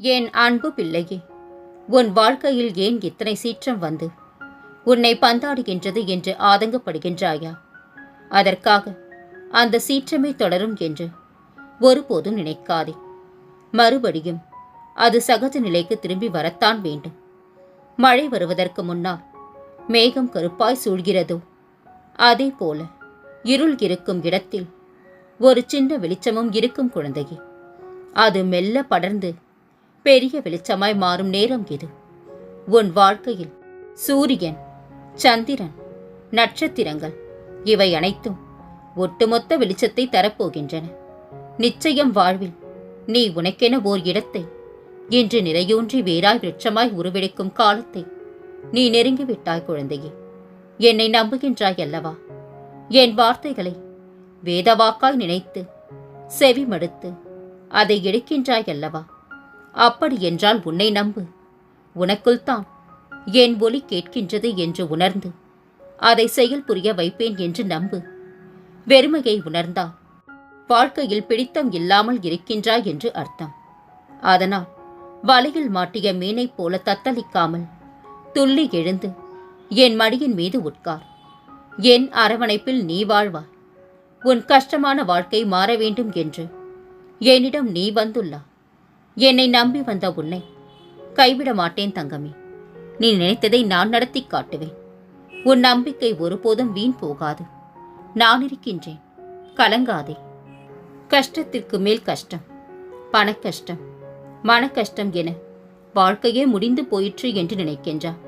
என் அன்பு பிள்ளையே உன் வாழ்க்கையில் ஏன் இத்தனை சீற்றம் வந்து? உன்னை பந்தாடுகின்றது என்று ஆதங்கப்படுகின்றாயா? அதற்காக அந்த சீற்றமே தொடரும் என்று ஒருபோதும் நினைக்காதே. மறுபடியும் அது சகஜ நிலைக்கு திரும்பி வரத்தான் வேண்டும். மழை வருவதற்கு முன்னால் மேகம் கருப்பாய் சூழ்கிறதோ? அதே போல இருள் இருக்கும் இடத்தில் ஒரு சின்ன வெளிச்சமும் இருக்கும் குழந்தையே அது மெல்ல படர்ந்து பெரிய வெளிச்சமாய் மாறும் நேரம் இது. உன் வாழ்க்கையில் சூரியன் சந்திரன் நட்சத்திரங்கள் இவை அனைத்தும் ஒட்டுமொத்த வெளிச்சத்தை தரப்போகின்றன. நிச்சயம் வாழ்வில் நீ உனக்கென ஓர் இடத்தை இன்று நிறையூன்றி வேறாய் விருட்சமாய் உருவெடுக்கும் காலத்தை நீ நெருங்கிவிட்டாய் குழந்தையே. என்னை நம்புகின்றாய் அல்லவா? என் வார்த்தைகளை வேதவாக்காய் நினைத்து செவி மடுத்து அதை எடுக்கின்றாய் அல்லவா? அப்படியென்றால் உன்னை நம்பு. உனக்குள் தான் என் ஒலி கேட்கின்றது என்று உணர்ந்து அதை செயல் புரிய வைப்பேன் என்று நம்பு. வெறுமையை உணர்ந்தால் வாழ்க்கையில் பிடித்தம் இல்லாமல் இருக்கின்றாய் என்று அர்த்தம். அதனால் வலையில் மாட்டிய மீனைப் போல தத்தளிக்காமல் துள்ளி எழுந்து என் மடியின் மீது உட்கார். என் அரவணைப்பில் நீ வாழ்வாய். உன் கஷ்டமான வாழ்க்கை மாற வேண்டும் என்று என்னிடம் நீ வந்துள்ளா என்னை நம்பி வந்த உன்னை கைவிட மாட்டேன் தங்கமே. நீ நினைத்ததை நான் நடத்தி காட்டுவேன். உன் நம்பிக்கை ஒருபோதும் வீண் போகாது. நான் இருக்கின்றேன். கலங்காதே. கஷ்டத்திற்கு மேல் கஷ்டம் பணக்கஷ்டம் மனக்கஷ்டம் என வாழ்க்கையே முடிந்து போயிற்று என்று நினைக்கின்றான்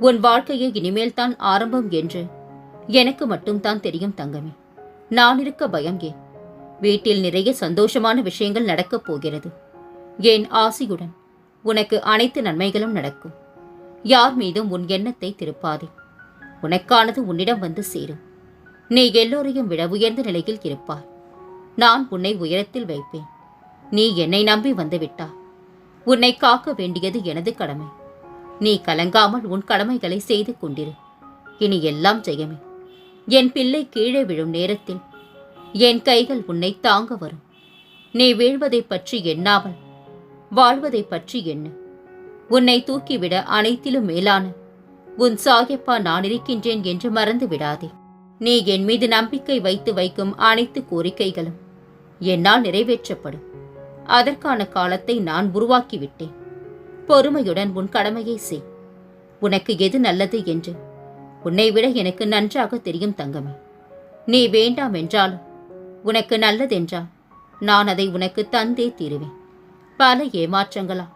உன் வாழ்க்கையே இனிமேல் தான் ஆரம்பம் என்று எனக்கு மட்டும்தான் தெரியும் தங்கமே. நான் இருக்க பயம் ஏன்? வீட்டில் நிறைய சந்தோஷமான விஷயங்கள் நடக்கப் போகிறது. என் ஆசியுடன். உனக்கு அனைத்து நன்மைகளும் நடக்கும். யார் மீதும் உன் எண்ணத்தை திருப்பாதே. உனக்கானது உன்னிடம் வந்து சேரும். நீ எல்லோரையும் விட உயர்ந்த நிலையில் இருப்பாய். நான் உன்னை உயரத்தில் வைப்பேன். நீ என்னை நம்பி வந்துவிட்டாய். உன்னை காக்க வேண்டியது எனது கடமை. நீ கலங்காமல் உன் கடமைகளை செய்து கொண்டிரு. இனி எல்லாம் ஜெயமே. என் பிள்ளை கீழே விழும் நேரத்தில் என் கைகள் உன்னை தாங்க வரும். நீ வீழ்வதைப் பற்றி எண்ணாமல் வாழ்வதைப் பற்றி என்ன உன்னை தூக்கிவிட அனைத்திலும் மேலான உன் சாயப்பா நான் இருக்கின்றேன் என்று மறந்து விடாதே. நீ என் மீது நம்பிக்கை வைத்து வைக்கும் அனைத்து கோரிக்கைகளும் என்னால் நிறைவேற்றப்படும். அதற்கான காலத்தை நான் உருவாக்கிவிட்டேன். பொறுமையுடன் உன் கடமையை செய். உனக்கு எது நல்லது என்று உன்னை விட எனக்கு நன்றாக தெரியும் தங்கமே. நீ வேண்டாம் என்றாலும் உனக்கு நல்லதென்றால் நான் அதை உனக்கு தந்தே தீருவேன். பல ஏமாற்றங்களா?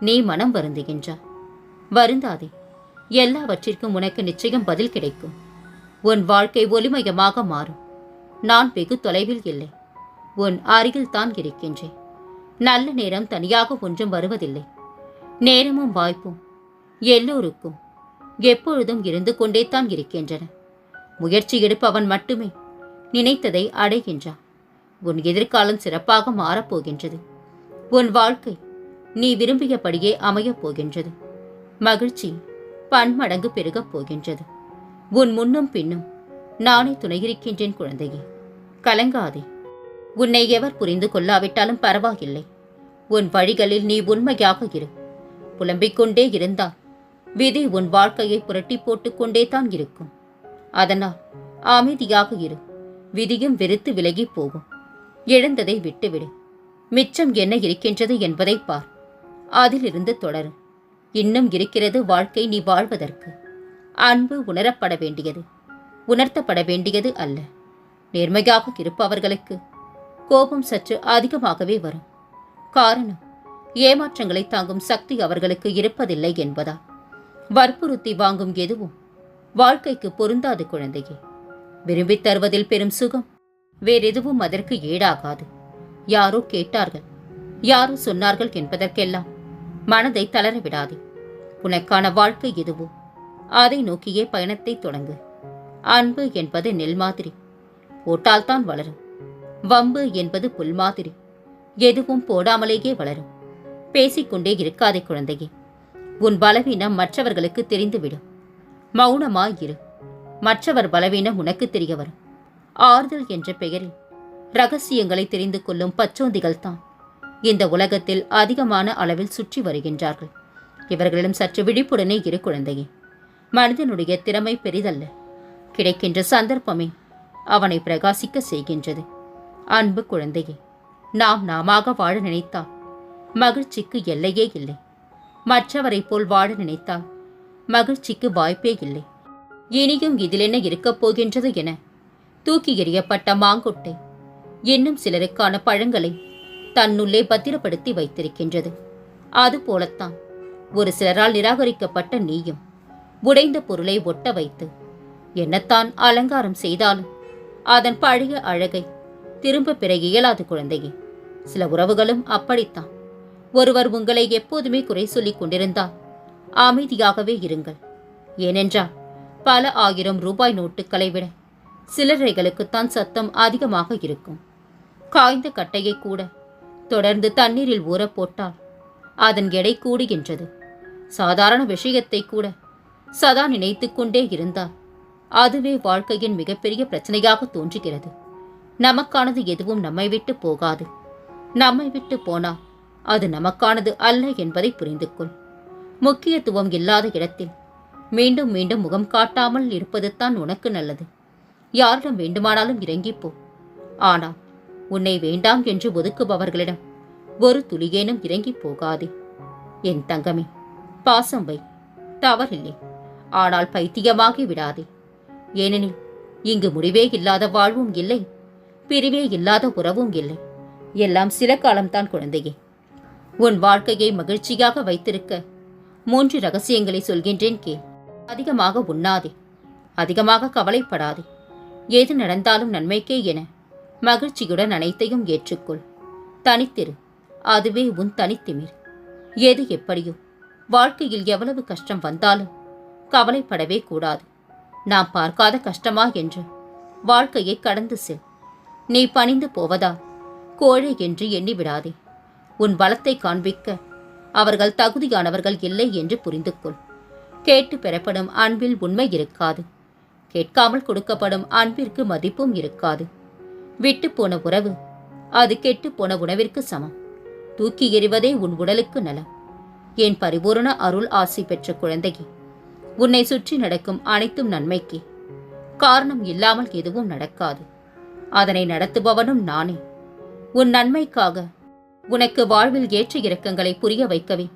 நீ மனம் வருந்துகின்றாய். வருந்தாதே எல்லாவற்றிற்கும் உனக்கு நிச்சயம் பதில் கிடைக்கும். உன் வாழ்க்கை ஒளிமயமாக மாறும். நான் வெகு தொலைவில் இல்லை. உன் அருகில் தான் இருக்கின்றேன். நல்ல நேரம் தனியாக ஒன்றும் வருவதில்லை. நேரமும் வாய்ப்பும் எல்லோருக்கும் எப்பொழுதும் இருந்து கொண்டே தான் இருக்கின்றன. முயற்சி எடுப்பவன் மட்டுமே நினைத்ததை அடைகின்றான். உன் எதிர்காலம் சிறப்பாக மாறப்போகின்றது. உன் வாழ்க்கை நீ விரும்பியபடியே அமையப் போகின்றது. மகிழ்ச்சி பன்மடங்கு பெருகப் போகின்றது. உன் முன்னும் பின்னும் நானே துணையிருக்கின்றேன் குழந்தையே. கலங்காதே. உன்னை எவர் புரிந்து கொள்ளாவிட்டாலும் பரவாயில்லை. உன் வழிகளில் நீ உண்மையாக இரு. புலம்பிக் கொண்டே இருந்தால் விதி உன் வாழ்க்கையை புரட்டி போட்டுக்கொண்டே தான் இருக்கும். அதனால் அமைதியாக இரு. விதியும் வெறுத்து விலகிப் போகும். எழுந்ததை விட்டுவிடு. மிச்சம் என்ன இருக்கின்றது என்பதை பார். அதிலிருந்து தொடர். இன்னும் இருக்கிறது வாழ்க்கை நீ வாழ்வதற்கு. அன்பு உணரப்பட வேண்டியது. உணர்த்தப்பட வேண்டியது அல்ல. நேர்மையாக இருப்பவர்களுக்கு கோபம் சற்று அதிகமாகவே வரும். காரணம் ஏமாற்றங்களை தாங்கும் சக்தி அவர்களுக்கு இருப்பதில்லை என்பதா? வற்புறுத்தி வாங்கும் எதுவும் வாழ்க்கைக்கு பொருந்தாது குழந்தையே. விரும்பித் தருவதில் பெரும் சுகம். வேறெதுவும் அதற்கு ஈடாகாது யாரோ கேட்டார்கள். யாரோ சொன்னார்கள் என்பதற்கெல்லாம் மனதை தளர விடாதே. உனக்கான வாழ்க்கை எதுவோ? அதை நோக்கியே பயணத்தை தொடங்கு. அன்பு என்பது நெல் மாதிரி. போட்டால்தான் வளரும். வம்பு என்பது புல் மாதிரி. எதுவும் போடாமலேயே வளரும். பேசிக்கொண்டே இருக்காதே குழந்தையே. உன் பலவீனம் மற்றவர்களுக்கு தெரிந்துவிடும். மௌனமாயிரு மற்றவர் பலவீனம் உனக்கு தெரிய வரும். ஆறுதல் என்ற பெயரில் ரகசியங்களை தெரிந்து கொள்ளும் பச்சோந்திகள் தான் இந்த உலகத்தில் அதிகமான அளவில் சுற்றி வருகின்றார்கள். இவர்களிடம் சற்று விழிப்புடனே இரு குழந்தையே. மனிதனுடைய திறமை பெரிதல்ல. கிடைக்கின்ற சந்தர்ப்பமே அவனை பிரகாசிக்க செய்கின்றது. அன்பு குழந்தையே நாம் நாமாக வாழ நினைத்தால் மகிழ்ச்சிக்கு எல்லையே இல்லை. மற்றவரைப் போல் வாழ நினைத்தால் மகிழ்ச்சிக்கு வாய்ப்பே இல்லை. இனியும் இதில் என்ன இருக்கப் போகின்றது என தூக்கி எறியப்பட்ட மாங்கொட்டை இன்னும் சிலருக்கான பழங்களை தன்னுள்ளே பத்திரப்படுத்தி வைத்திருக்கின்றது. அதுபோலத்தான் ஒரு சிலரால் நிராகரிக்கப்பட்ட நீயும் உடைந்த பொருளை ஒட்ட வைத்து என்னத்தான் அலங்காரம் செய்தாலும் அதன் பழைய அழகை திரும்ப பெற இயலாது குழந்தையே. சில உறவுகளும் அப்படித்தான். ஒருவர் உங்களை எப்போதுமே குறை சொல்லிக் கொண்டிருந்தால் அமைதியாகவே இருங்கள். ஏனென்றால் பல ஆயிரம் ரூபாய் நோட்டுகளை விட சிலரைகளுக்குத்தான் சத்தம் அதிகமாக இருக்கும். காய்ந்த கட்டையை கூட. தொடர்ந்து தண்ணீரில் ஊறப் போட்டால் அதன் எடை கூடுகின்றது. சாதாரண விஷயத்தை கூட சதா நினைத்து கொண்டே இருந்தால் அதுவே வாழ்க்கையின் மிகப்பெரிய பிரச்சனையாக தோன்றுகிறது. நமக்கானது எதுவும் நம்மை விட்டு போகாது. நம்மை விட்டு போனால் அது நமக்கானது அல்ல என்பதை புரிந்து கொள் முக்கியத்துவம் இல்லாத இடத்தில் மீண்டும் மீண்டும் முகம் காட்டாமல் இருப்பது தான் உனக்கு நல்லது. யாரிடம் வேண்டுமானாலும் இறங்கிப் போ. ஆனால் உன்னை வேண்டாம் என்று ஒதுக்குபவர்களிடம் ஒரு துளியேனும் இறங்கிப் போகாதே. என் தங்கமே பாசம் வை தவறில்லை. ஆனால் பைத்தியமாகி விடாதே. ஏனெனில் இங்கு முடிவே இல்லாத வாழ்வும் இல்லை பிரிவே இல்லாத உறவும் இல்லை. எல்லாம் சில காலம்தான் குழந்தையே. உன் வாழ்க்கையை மகிழ்ச்சியாக வைத்திருக்க மூன்று ரகசியங்களை சொல்கின்றேன் கேள். அதிகமாக உண்ணாதே. அதிகமாக கவலைப்படாதே. எது நடந்தாலும் நன்மைக்கே என மகிழ்ச்சியுடன் அனைத்தையும் ஏற்றுக்கொள். தனித்திரு. அதுவே உன் தனித்திமிர். எது எப்படியோ. வாழ்க்கையில் எவ்வளவு கஷ்டம் வந்தாலும் கவலைப்படவே கூடாது. நாம் பார்க்காத கஷ்டமா என்று. வாழ்க்கையை கடந்து செல். நீ பணிந்து போவதா? கோழை என்று எண்ணி விடாதே உன் பலத்தை காண்பிக்க அவர்கள் தகுதியானவர்கள் இல்லை என்று புரிந்து கொள் கேட்டு பெறப்படும் அன்பில் உண்மை இருக்காது. கேட்காமல் கொடுக்கப்படும் அன்பிற்கு மதிப்பும் இருக்காது. விட்டு போன உறவு. அது கெட்டு போன உணவிற்கு சமம். தூக்கி எறிவதே உன் உடலுக்கு நலம். என் பரிபூரண அருள் ஆசை பெற்ற குழந்தையே உன்னை சுற்றி நடக்கும் அனைத்தும் நன்மைக்கு. காரணம் இல்லாமல் எதுவும் நடக்காது. அதனை நடத்துபவனும் நானே. உன் நன்மைக்காக உனக்கு வாழ்வில் ஏற்ற இறக்கங்களை புரிய வைக்கவே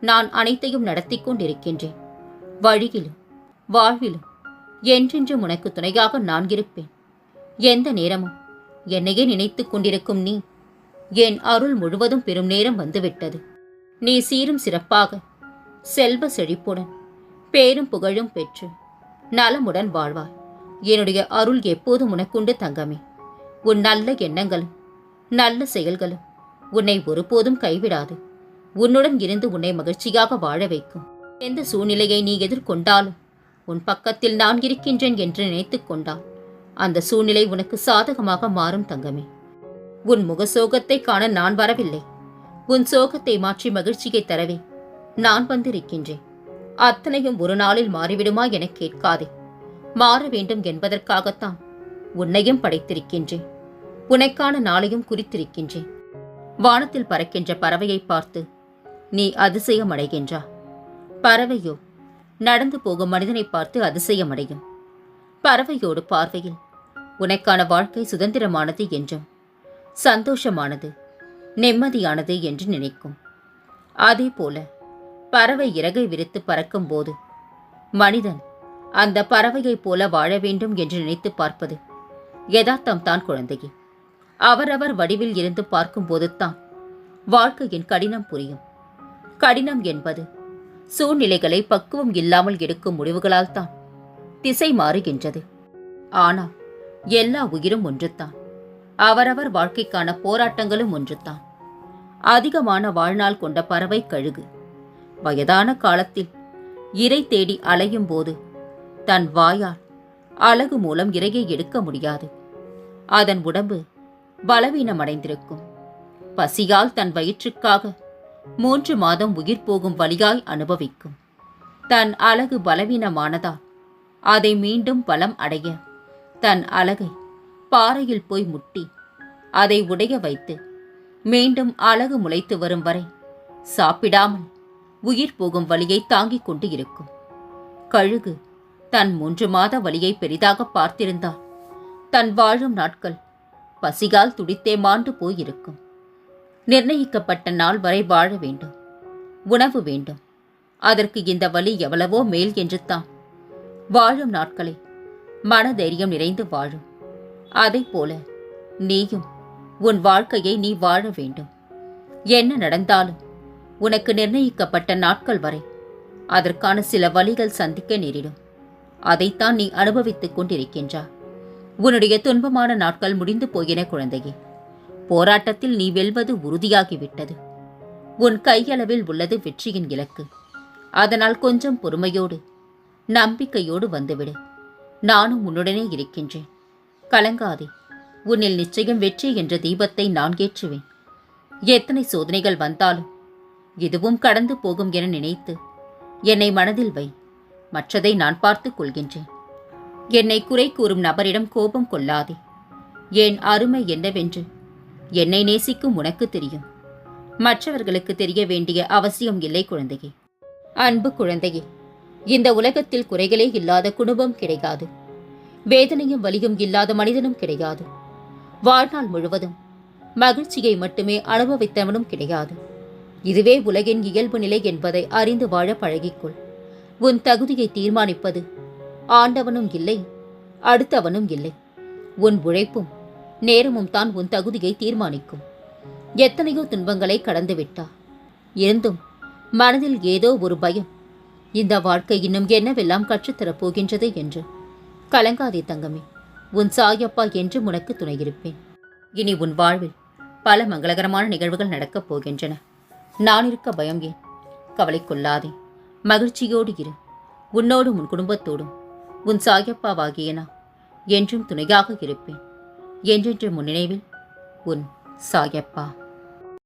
நான் அனைத்தையும் நடத்தி கொண்டிருக்கின்றேன். வழியிலும் வாழ்விலும் என்றென்றும் உனக்கு துணையாக நான் இருப்பேன். எந்த நேரமும் என்னையே நினைத்துக் கொண்டிருக்கும் நீ. என் அருள் முழுவதும் பெரும் நேரம் வந்துவிட்டது. நீ சீரும் சிறப்பாக செல்வ செழிப்புடன் பேரும் புகழும் பெற்று நலமுடன் வாழ்வாய். என்னுடைய அருள் எப்போதும் உனக்குண்டு தங்கமே. உன் நல்ல எண்ணங்களும் நல்ல செயல்களும் உன்னை ஒருபோதும் கைவிடாது. உன்னுடன் இருந்து உன்னை மகிழ்ச்சியாக வாழ வைக்கும். எந்த சூழ்நிலையை நீ எதிர்கொண்டாலும் உன் பக்கத்தில் நான் இருக்கின்றேன் என்று நினைத்துக் கொண்டால் அந்த சூழ்நிலை உனக்கு சாதகமாக மாறும் தங்கமே. உன் முக சோகத்தை காண நான் வரவில்லை. உன் சோகத்தை மாற்றி மகிழ்ச்சியை தரவே நான் வந்திருக்கின்றேன். அத்தனையும் ஒரு நாளில் மாறிவிடுமா என கேட்காதே. மாற வேண்டும் என்பதற்காகத்தான் உன்னையும் படைத்திருக்கின்றேன். உனக்கான நாளையும் குறித்திருக்கின்றேன். வானத்தில் பறக்கின்ற பறவையை பார்த்து நீ அதிசயம் அடைகின்றா பறவையோ நடந்து போகும் மனிதனை பார்த்து அதிசயமடையும். பறவையோடு பார்வையில் உனக்கான வாழ்க்கை சுதந்திரமானது என்றும் சந்தோஷமானது நிம்மதியானது என்று நினைக்கும். அதே போல பறவை இறகை விரித்து பறக்கும் போது மனிதன் அந்த பறவையைப் போல வாழ வேண்டும் என்று நினைத்து பார்ப்பது யதார்த்தம் தான் குழந்தையே. அவரவர் வடிவில் இருந்து பார்க்கும்போது தான் வாழ்க்கையின் கடினம் புரியும். கடினம் என்பது சூழ்நிலைகளை பக்குவம் இல்லாமல் எடுக்கும் முடிவுகளால் தான் திசை மாறுகின்றது. ஆனால் எல்லா உயிரும் ஒன்றுதான் அவரவர் வாழ்க்கைக்கான போராட்டங்களும் ஒன்றுதான் அதிகமான வாழ்நாள் கொண்ட பறவை கழுகு. வயதான காலத்தில் இரை தேடி அலையும் போது தன் வாயால் அழகு மூலம் இரையை எடுக்க முடியாது. அதன் உடம்பு பலவீனமடைந்திருக்கும். பசியால் தன் வயிற்றுக்காக மூன்று மாதம் உயிர் போகும் வழியாய் அனுபவிக்கும். தன் அழகு பலவீனமானதால் அதை மீண்டும் பலம் அடைய தன் அழகை பாறையில் போய் முட்டி அதை உடைய வைத்து மீண்டும் அழகு முளைத்து வரும் வரை சாப்பிடாமல் உயிர் போகும் வலியை தாங்கிக் கொண்டு இருக்கும். கழுகு தன் மூன்று மாத வழியை பெரிதாக பார்த்திருந்தால் தன் வாழும் நாட்கள் பசிகால் துடித்தே மாண்டு போயிருக்கும். நிர்ணயிக்கப்பட்ட நாள் வரை வாழ வேண்டும் உணவு வேண்டும். அதற்கு இந்த வலி எவ்வளவோ மேல் என்று தான். வாழும் நாட்களை மனதைரியம் நிறைந்து வாழும். அதைப் போல நீயும் உன் வாழ்க்கையை நீ வாழ வேண்டும். என்ன நடந்தாலும் உனக்கு நிர்ணயிக்கப்பட்ட நாட்கள் வரை அதற்கான சில வழிகள் சந்திக்க நேரிடும். அதைத்தான் நீ அனுபவித்துக் கொண்டிருக்கின்றாய். உன்னுடைய துன்பமான நாட்கள் முடிந்து போகிற குழந்தையே போராட்டத்தில் நீ வெல்வது உறுதியாகிவிட்டது. உன் கையளவில் உள்ளது வெற்றியின் இலக்கு. அதனால் கொஞ்சம் பொறுமையோடு நம்பிக்கையோடு வந்துவிடு. நானும் உன்னுடனே இருக்கின்றேன். கலங்காதே. உன்னில் நிச்சயம் வெற்றி என்ற தீபத்தை நான் ஏற்றுவேன். எத்தனை சோதனைகள் வந்தாலும் இதுவும் கடந்து போகும் என நினைத்து என்னை மனதில் வை. மற்றதை நான் பார்த்துக் கொள்கின்றேன். என்னை குறை கூறும் நபரிடம் கோபம் கொள்ளாதே. என் அருமை என்னவென்று என்னை நேசிக்கும் உனக்கு தெரியும். மற்றவர்களுக்கு தெரிய வேண்டிய அவசியம் இல்லை குழந்தையே. அன்பு குழந்தையே இந்த உலகத்தில் குறைகளே இல்லாத குடும்பம் கிடையாது. வேதனையும் வலியும் இல்லாத மனிதனும் கிடையாது. வாழ்நாள் முழுவதும் மகிழ்ச்சியை மட்டுமே அனுபவித்தவனும் கிடையாது. இதுவே உலகின் இயல்பு நிலை என்பதை அறிந்து வாழ பழகிக்கொள். உன் தகுதியை தீர்மானிப்பது ஆண்டவனும் இல்லை அடுத்தவனும் இல்லை. உன் உழைப்பும் நேரமும் தான் உன் தகுதியை தீர்மானிக்கும். எத்தனையோ துன்பங்களை கடந்துவிட்டா இருந்தும் மனதில் ஏதோ ஒரு பயம் இந்த வாழ்க்கை இன்னும் என்னவெல்லாம் கற்றுத்தரப் போகின்றது என்று. கலங்காதே தங்கமே உன் சாயப்பா என்று உனக்கு துணையிருப்பேன். இனி உன் வாழ்வில் பல மங்களகரமான நிகழ்வுகள் நடக்கப் போகின்றன. நான் இருக்க பயம் ஏன்? கவலை கொள்ளாதே. மகிழ்ச்சியோடு இரு. உன்னோடும் உன் குடும்பத்தோடும் உன் சாயப்பாவாகிய நான் என்றும் துணையாக இருப்பேன். என்றென்று முன் நினைவில் உன் சாயப்பா.